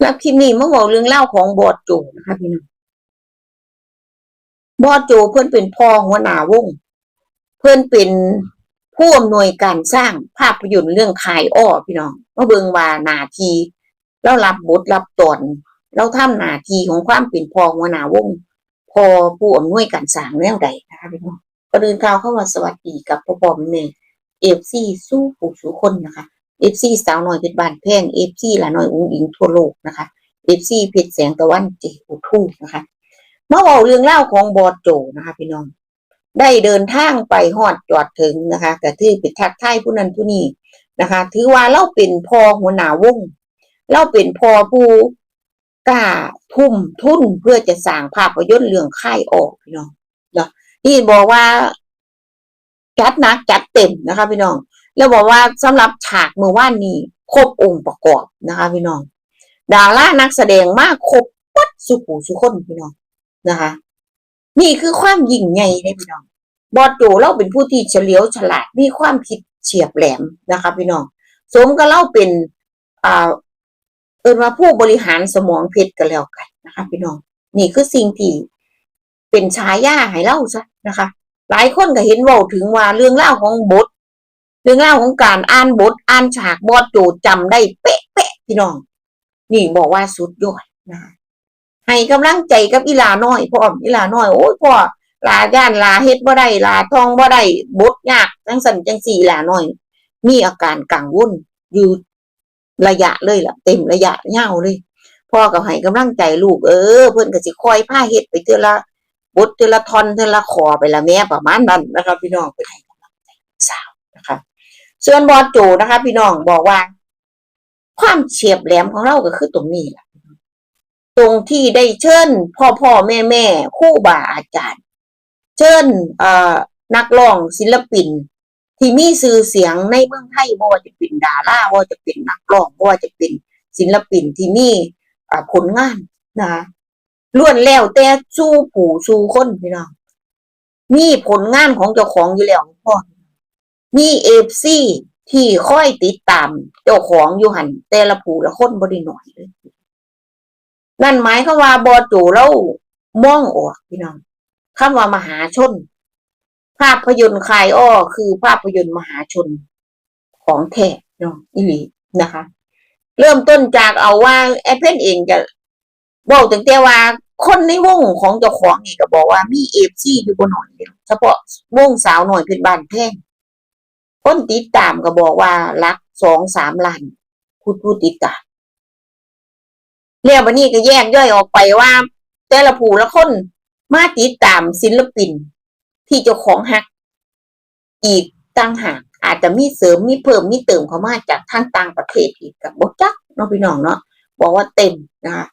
แล้วคลิปนี้มาบอกเรื่องเล่าของบอดโจนะคะพี่น้องบอดโจเพื่อนเป็นพ่อหัวหน้าวง เพื่อนเป็นผู้อำนวยการสร้างภาพยนตร์เรื่องคายอ้อพี่น้องมาเบิงว่านาทีแล้วรับบทรับตอนเราทำหนาทีของความเป็นพ่อหัวหน้าวงพอผู้อำนวยการสร้างแนวใดนะคะพี่น้องก็เดินข่าวเข้ามาสวัสดีกับพ่อพ่อแม่แม่เอฟซีสู้ผู้สู้คนนะคะ เอฟซีสาวน้อยเพชรบานแพงเอฟซีละน้อยอุ้งอิงทั่วโลกนะคะเอฟซีเพชรแสงตะวันเจอุทูนะคะเมาบอกเรื่องเล่าของบอดโจนะคะพี่น้อง ได้เดินทางไปฮอดจอดถึงนะคะแต่ที่ไปทักทายผู้นั้นผู้นี้นะคะ ถือว่าเราเป็นพ่อหัวหน้าวงเราเป็นพ่อผู้กล้าทุ่มทุนเพื่อจะสร้างภาพยนตร์เรื่องค่ายออกพี่น้องเนาะนี่บอกว่าจัดนักจัดเต็มนะคะพี่น้อง แล้วบอกว่าสำหรับฉากเมื่อวานนี้ครบองค์ประกอบนะคะพี่น้อง ดารานักแสดงมากครบปัดสุขูสุคนพี่น้องนะคะ นี่คือความยิ่งใหญ่เลยพี่น้อง บอดโจเราเป็นผู้ที่เฉลียวฉลาดมีความคิดเฉียบแหลมนะคะพี่น้อง สมกับเราเป็นอ่าเอินว่าผู้บริหารสมองเพชรกันแล้วกันนะคะ พี่น้อง นี่คือสิ่งที่เป็นฉายาให้เล่าซะนะคะ หลายคนก็เห็นว่าถึงว่าเรื่องเล่าของบท เรื่องเล่าของการอ่านบทอ่านฉากบอดโจจำได้เป๊ะเป๊ะๆพี่น้อง นี่บอกว่าสุดยอดนะคะให้กำลังใจกับอีลาน้อยพ่อมอีลาน้อยโอ้ยพ่อลาย่านลาเฮ็ดบ่ได้ลาทองบ่ได้บทยากจังสันจังสี่ลาน้อย มีอาการกังวลอยู่ระยะเลยล่ะ เต็มระยะยาเลยพ่อก็ให้กำลังใจลูกเออ เพิ่นก็สิคอยพาเฮ็ดไปเทื่อละบทเทื่อละทอนเทื่อละขอไปละแม่ประมาณนั้นนะครับพี่น้องไปให้กำลังใจสาวนะคะ ส่วนบอสโจนะคะ พี่น้องบอกว่า ความเฉียบแหลมของเราก็คือตรงนี้แหละตรงที่ได้เชิญพ่อพ่อแม่แม่คู่บาอาจารย์ เชิญเอ่อนักร้องศิลปิน ที่มีชื่อเสียงในเมืองไทยว่าจะเป็นดาราว่าจะเป็นนักร้องว่าจะเป็นศิลปินที่มีผลงานนะคะล้วนแล้วแต่สู้ผู้สู้คนพี่น้องมีผลงานของเจ้าของอยู่แล้วพ่อ มีเอฟซีที่คอยติดตาม เจ้าของอยู่หันแต่ละผู้ละคนบ่ได้น้อยเลยนั่นหมายควาว่าบอจูเรามองออกพี่น้องคำว่ามหาชน ภาพยนตร์คายอ้อคือภาพยนตร์มหาชนของแท้เนาะอีหลีนะคะ เริ่มต้นจากเอาว่าแอปเปิลเองจะบอกตั้งแต่ว่าคนในวงของเจ้าของนี่ก็บอกว่ามีเอฟซีอยู่บนหน่อยเดียวเฉพาะวงสาวหน่อยเป็นบ้านแพง คนติดตามก็บอกว่ารักสองสามล้านผู้ผู้ติดตามเรียกวันนี้ก็แยกย่อยออกไปว่า แต่ละผู้ละคนมาติดตามศิลปิน ที่เจ้าของฮัก อีกต่างหากอาจจะมีเสริมมีเพิ่มมีเติมเข้ามาจากทางต่างประเทศอีกกับบจักเนาะพี่น้องเนาะบอกว่าเต็มนะคะ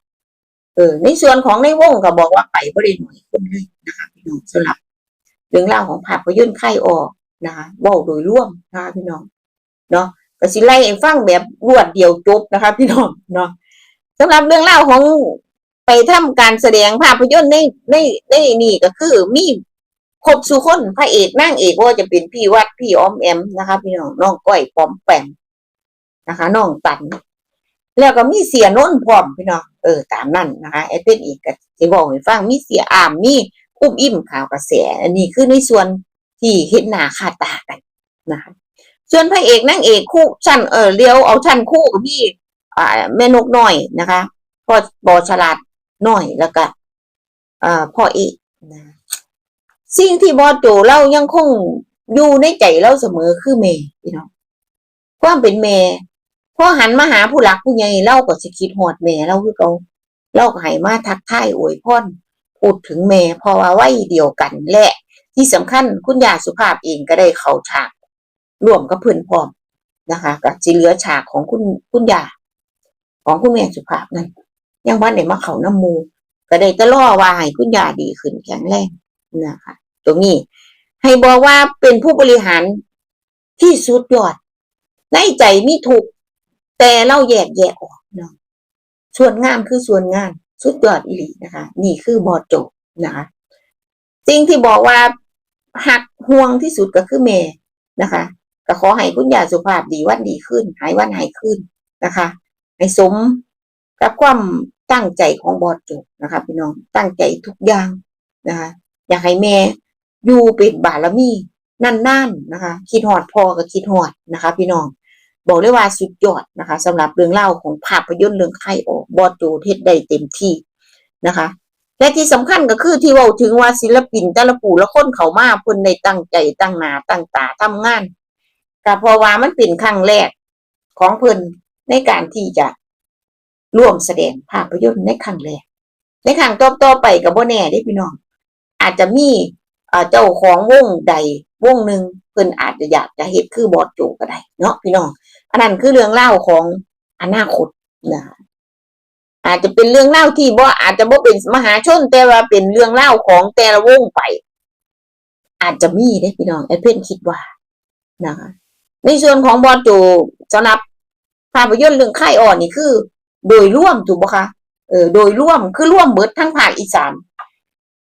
เออในส่วนของในวงก็บอกว่าไปบริหน่วยคนเลยนะคะพี่น้องสำหรับเรื่องราวของภาพยนตร์ไข่ออก นะคะเว่าโดยร่วมนะคะพี่น้องเนาะก็สิไล่ฟังแบบรวดเดียวจบนะคะ พี่น้องเนาะสำหรับเรื่องเล่าของไปทำการแสดงภาพยนตร์ในในในนี่ก็คือมีครบสุคนพระเอกนางเอกว่าจะเป็นพี่วัดพี่ออมแอมนะคะพี่น้องน้องก้อยปอมแปมนะคะน้องตัน แล้วก็มีเสียน้นพร้อมพี่น้องเออตามนั่นนะคะไอ้เป็นอีกก็จะบอกให้ฟังมีเสียอามมีอุ้มอิ่มข่าวกระแส อันนี้คือในส่วน ที่เห็นหน้าค่าตากันนะคะส่วนพระเอกนางเอกคู่ชั้นเออเลี้ยวเอาชั้นคู่กับพี่อ่าแม่นกน้อยนะคะพ่อบอฉลาดน้อยแล้วก็อ่าพ่อเอกนะสิ่งที่บอโจเรายังคงอยู่ในใจเราเสมอคือแม่พี่น้องความเป็นแม่พอหันมาหาผู้หลักผู้ใหญ่เราก็สิคิดหอดแม่เราคือเขาเราก็ให้มาทักทายอวยพรพูดถึงแม่เพราะว่าวัยเดียวกันแหละ ที่สำคัญคุณยาสุภาพเองก็ได้เข้าฉากร่วมกับเพื่อนพร้อมนะคะกับสิเหลือฉากของคุณคุณยาของคุณแม่สุภาพนั่นยังบ้านไหนมาเขาน้ำมูก็ได้จะล่อว่าให้คุณยาดีขึ้นแข็งแรงนะคะตรงนี้ ให้บอกว่าเป็นผู้บริหารที่สุดยอด ในใจมีถูก แต่เราแยกแยกออกเนาะส่วนงานคือส่วนงานสุดยอดอีหลีนะคะ นี่คือบอโจบนะคะสิ่งที่บอกว่า หักห่วงที่สุดก็คือเมย์นะคะก็ขอให้คุณยาสุภาพดีวันดีขึ้น หายวันหายขึ้นนะคะให้สมกับความตั้งใจของบอสโจนะคะพี่น้องตั้งใจทุกอย่างนะคะอยากให้แม่อยู่เป็นบารมีนั่นๆนะคะคิดฮอดพอก็คิดฮอดนะคะ พี่น้องบอกเลยว่าสุดยอดนะคะสำหรับเรื่องเล่าของภาพยนตร์เรื่องไข่ออกบอสโจเทศได้เต็มที่นะคะ และที่สำคัญก็คือที่ว่าถึงว่าศิลปินแต่ละผู้ละคนเขามาเพิ่นได้ตั้งใจตั้งหนาตั้งตาทำงานก็เพราะว่ามันเป็นครั้งแรกของเพิ่นในการที่จะร่วมแสดงภาพยนตร์ในครั้งแรกในครั้งต่อๆไปกับโบแน่เด้พี่น้อง อาจจะมีเจ้าของวงใดวงหนึ่งเพิ่นอาจจะอยากจะเฮ็ดคือบอสโจก็ได้เนาะพี่น้องอันนั้นคือเรื่องเล่าของอนาคตนะคะ อาจจะเป็นเรื่องเล่าที่บ่อาจจะบ่เป็นมหาชน แต่ว่าเป็นเรื่องเล่าของแต่ละวงไป อาจจะมีได้พี่น้องไอ้เพ่นคิดว่านะคะในส่วนของบอสโจสำหรับภาพยนตร์เรื่องค่อ่อนนี่คือ โดยร่วมถูกปะคะเออโดยร่วมคือร่วมเบิดทั้งภาคอีสาน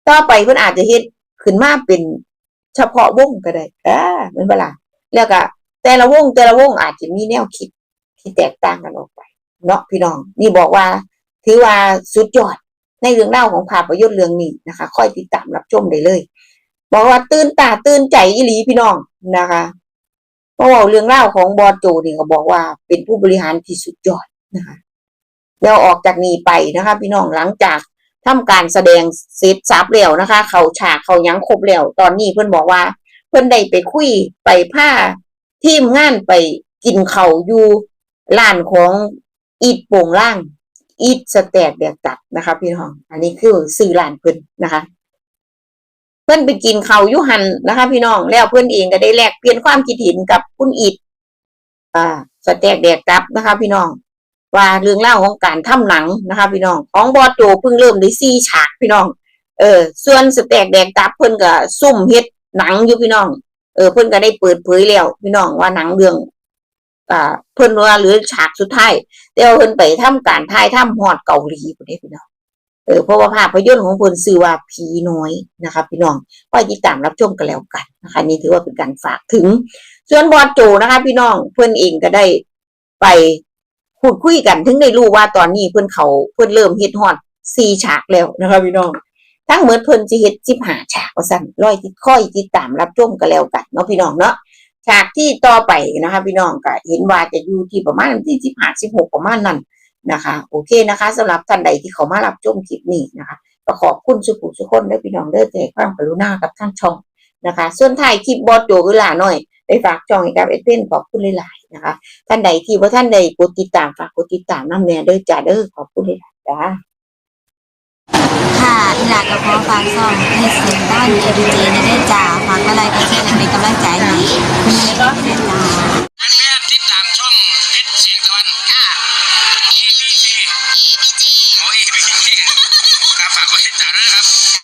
ต่อไปเพิ่อนอาจจะเฮ็ดขึ้นมาเป็นเฉพาะวงก็ได้อ่าเหมือนเวลาแล้วก็แต่ละวงแต่ละวงอาจจะมีแนวคิดที่แตกต่างกันออกไป เนาะพี่น้อง นี่บอกว่า ถือว่าสุดยอด ในเรื่องเล่าของภาพยนตร์เรื่องนี้นะคะ ค่อยติดตามรับชมได้เลย บอกว่าตื่นตาตื่นใจอีหลีพี่น้องนะคะเพราะว่าเรื่องเล่าของบอโจนี่ก็บอกว่าเป็นผู้บริหารที่สุดยอดนะคะแล้วออกจากนี้ไปนะคะ พี่น้องหลังจากทำการแสดงเสร็จสับแล้วนะคะ เขาฉากเขายังครบแล้วตอนนี้เพื่อนบอกว่า เพื่อนได้ไปคุยไปผ้าทีมงานไปกินเขาอยู่ร้านของอีดโป่งล่าง อีดสแตกแดกตัดนะคะพี่น้อง อันนี้คือสื่อร้านเพิ่นนะคะ เพื่อนไปกินเขายุหันนะคะ พี่น้องแล้วเพื่อนเองก็ได้แลกเปลี่ยนความคิดเห็นกับคุณอิดอ่าสแตกแดกตับนะคะ พี่น้อง ว่าเรื่องเล่าของการทำหนังนะคะ พี่น้องของบอสโจเพิ่งเริ่มได้ซี่ฉากพี่น้อง เออ ส่วนสแตกแดกตับเพิ่อนก็ซุ่มเฮ็ดหนังอยู่พี่น้องเออเพิ่อนก็ได้เปิดเผยแล้วพี่น้องว่าหนังเรื่อง อ่าเพิ่นว่าหลือฉากสุดท้ายแต่ว่าเพิ่นไปทำการถ่ายทำฮอดเกาหลีพุ่นเด้พี่น้องเออเพราะว่าภาพยนตร์ของเพิ่นชื่อว่าผีน้อยนะคะพี่น้องก็ติดตามรับชมกันแล้วกันนะคะนี่ถือว่าเป็นการฝากถึง ส่วนบอสโจนะคะ พี่น้องเพิ่นเองก็ได้ไปพูดคุยกันถึงได้รู้ว่าตอนนี้เพิ่นเขาเพิ่นเริ่มเฮ็ดฮอดสี่ฉากแล้วนะคะพี่น้องทั้งหมดเพิ่นสิเฮ็ด15ฉากว่าซั่นร้อยติดค่อยติดตามรับชมกันแล้วกันเนาะพี่น้องเนาะ ฉากที่ต่อไปนะคะพี่น้องก็เห็นว่าจะอยู่ที่ประมาณที่15 16ประมาณนั้นนะคะ โอเคนะคะสำหรับท่านใดที่เขามารับชมคลิปนี้นะคะก็ขอบคุณสุขุสุขคนเด้พี่น้องเด้อใจความกรุณากับท่านช่องนะคะ ส่วนถ่ายคลิปบอสโจกุหลาหน่อยไปฝากช่องให้กับเอดเป็นขอบคุณหลายๆนะคะ ท่านใดที่ว่าท่านใดกดติดตามฝากกดติดตามน้ำแน่เด้อจ้าเด้อขอบคุณหลายๆจ้าค่ะอีหลากกับพอฝากซ่องเฮดเสียง ด้านเอดีเจในได้จ่าฝากอะไรก็เช่นเป็นกำลังใจให้คุณแม่ก็ได้จ่าแม่ติดตามช่องเพชรเสียงตะวันอะ EPG อ๋อ